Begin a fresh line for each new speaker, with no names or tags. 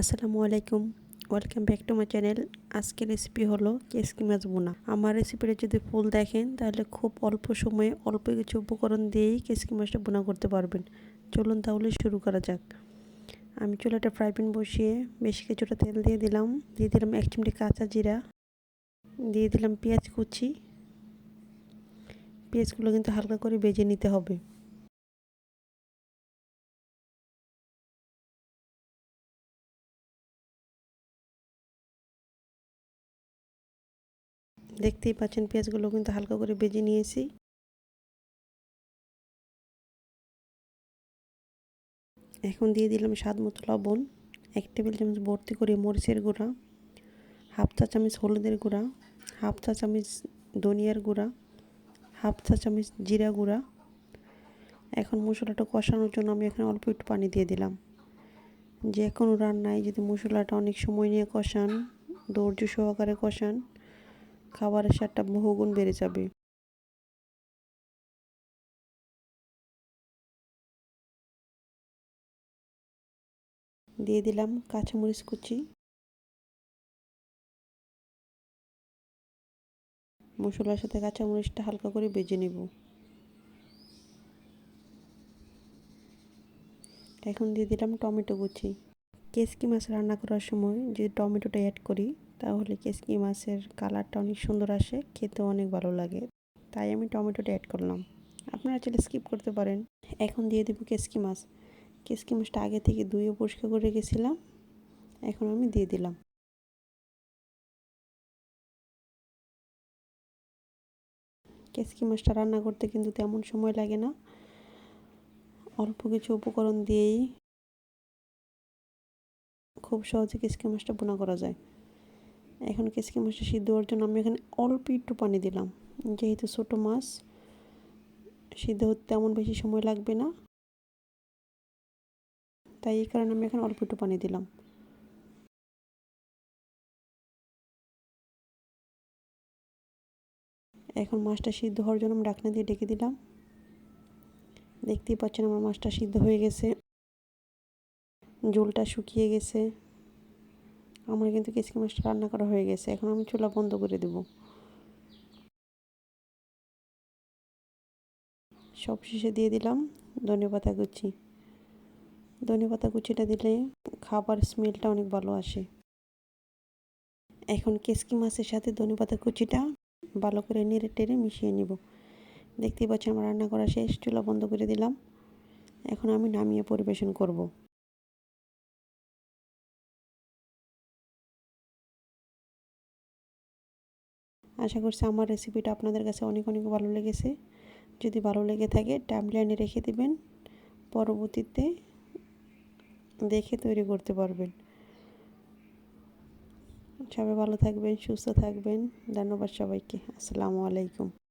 আসসালামু আলাইকুম। Welcome back to my channel আজকের রেসিপি হলো কেসকি মাছ বোনা আমার রেসিপিটা যদি ফুল দেখেন, তাহলে খুব অল্প সময়ে অল্প কিছু উপকরণ দিয়েই কেসকি মাছটা বোনা করতে পারবেন। চলুন তাহলে শুরু করা যাক। আমি চুলাটা ফ্রাই প্যান বসিয়ে বেশি কিছুটা তেল দিয়ে দিলাম। দিয়ে দিলাম এক চিমটি কাঁচা জিরা। দিয়ে দিলাম পেঁয়াজ কুচি। পেঁয়াজগুলো কিন্তু হালকা করে বেজে নিতে হবে। দেখতেই পাচ্ছেন, পেঁয়াজগুলো কিন্তু হালকা করে বেজে নিয়েছি। এখন দিয়ে দিলাম স্বাদ মতো লবণ, এক টেবিল চামচ ভর্তি করে মরিচের গুঁড়া, হাফ চা চামচ হলুদের গুঁড়া, হাফ চা চামচ ধনিয়ার গুঁড়া, হাফ চা চামচ জিরা গুঁড়া। এখন মশলাটা কষানোর জন্য আমি এখানে অল্প একটু পানি দিয়ে দিলাম। যে কোনো রান্নায় যদি মশলাটা অনেক সময় নিয়ে কষান, ধৈর্য সহকারে কষান খাবারের স্বাদটা বহুগুণ বেড়ে যাবে। দিয়ে দিলাম কাঁচামরিচ কুচি। মশলার সাথে কাঁচামরিচটা হালকা করে বেজে নেব। এখন দিয়ে দিলাম টমেটো কুচি। কেসকি মাছ রান্না করার সময় যদি টমেটোটা অ্যাড করি তাহলে কেসকি মাছের কালারটা অনেক সুন্দর আসে? খেতে অনেক ভালো লাগে। তাই আমি টমেটোটা অ্যাড করলাম। আপনারা চাইলে স্কিপ করতে পারেন। এখন দিয়ে দেবো কেসকি মাছ। কেসকি মাছটা আগে থেকে ধুয়ে পরিষ্কার করে রেখেছিলাম। এখন আমি দিয়ে দিলাম। কেসকি মাছটা রান্না করতে কিন্তু তেমন সময় লাগে না। অল্প কিছু উপকরণ দিয়েই খুব সহজে কেসকি মাছটা বোনা করা যায়। এখন কেসকি মাছটা সিদ্ধ হওয়ার জন্য আমি এখানে অল্প একটু পানি দিলাম। যেহেতু ছোটো মাছ, সিদ্ধ হতে তেমন বেশি সময় লাগবে না। তাই এই কারণে আমি এখানে অল্প একটু পানি দিলাম। এখন মাছটা সিদ্ধ হওয়ার জন্য আমি ডাকনা দিয়ে ডেকে দিলাম। দেখতেই পাচ্ছেন আমার মাছটা সিদ্ধ হয়ে গেছে। জলটা শুকিয়ে গেছে। আমার কিন্তু কেসকি মাছটা রান্না করা হয়ে গেছে। এখন আমি চুলা বন্ধ করে দেব। সব শেষে দিয়ে দিলাম ধনে পাতা কুচি। ধনে পাতা কুচিটা দিলে খাবার স্মেলটা অনেক ভালো আসে। এখন কেসকি মাছের সাথে ধনে পাতা কুচিটা ভালো করে নেড়ে টেড়ে মিশিয়ে নিব। দেখতেই পাচ্ছি আমার রান্না করা শেষ, চুলা বন্ধ করে দিলাম। এখন আমি নামিয়ে পরিবেশন করব। আশা করছি আমার রেসিপিটা আপনাদের কাছে অনেক অনেক ভালো লেগেছে। যদি ভালো লেগে থাকে টাইমলাইনে রেখে দিবেন। পরবর্তীতে দেখে তৈরি করতে পারবেন। সবাই ভালো থাকবেন, সুস্থ থাকবেন। ধন্যবাদ সবাইকে। আসসালামু আলাইকুম।